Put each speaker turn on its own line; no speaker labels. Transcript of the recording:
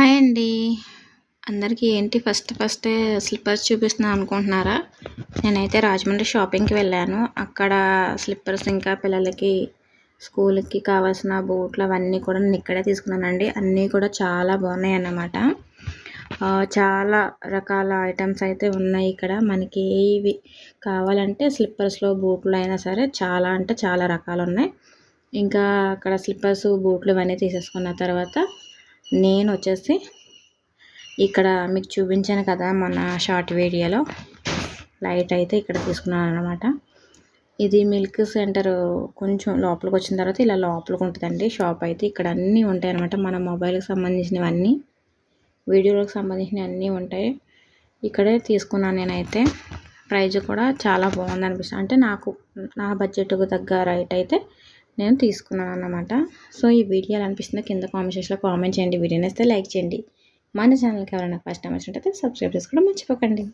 Hi అండి. అందరికీ ఏంటి ఫస్ట్ ఫస్టే స్లిప్పర్స్ చూపిస్తున్నాను అనుకుంటున్నారా? నేనైతే రాజమండ్రి షాపింగ్కి వెళ్ళాను. అక్కడ స్లిప్పర్స్ ఇంకా పిల్లలకి స్కూల్కి కావాల్సిన బూట్లు అవన్నీ కూడా నేను ఇక్కడే తీసుకున్నానండి. అన్నీ కూడా చాలా బాగున్నాయి అన్నమాట. చాలా రకాల ఐటమ్స్ అయితే ఉన్నాయి ఇక్కడ. మనకి ఏవి కావాలంటే స్లిప్పర్స్లో బూట్లు అయినా సరే చాలా అంటే చాలా రకాలు ఉన్నాయి. ఇంకా అక్కడ స్లిప్పర్స్ బూట్లు ఇవన్నీ తీసేసుకున్న తర్వాత నేను వచ్చేసి ఇక్కడ మీకు చూపించాను కదా మన షార్ట్ వీడియోలో. లైట్ అయితే ఇక్కడ తీసుకున్నాను అనమాట ఇది మిల్క్ సెంటర్ కొంచెం లోపలికి వచ్చిన తర్వాత ఇలా లోపలికి ఉంటుందండి షాప్ అయితే ఇక్కడ అన్నీ ఉంటాయి అనమాట మన మొబైల్కి సంబంధించినవన్నీ వీడియోలకు సంబంధించినవి అన్నీ ఉంటాయి. ఇక్కడే తీసుకున్నాను నేనైతే. ప్రైజ్ కూడా చాలా బాగుంది అనిపిస్తుంది అంటే నాకు నా బడ్జెట్కు తగ్గ రైట్ అయితే నేను తీసుకున్నాను అన్నమాట సో ఈ వీడియో ఎలా అనిపిస్తుందో కింద కామెంట్ సెక్షన్లో కామెంట్ చేయండి. వీడియో నేస్తే లైక్ చేయండి. మన ఛానల్కి ఎవరైనా ఫస్ట్ టైం వచ్చినట్టయితే సబ్స్క్రైబ్ చేసుకోవడం మర్చిపోకండి.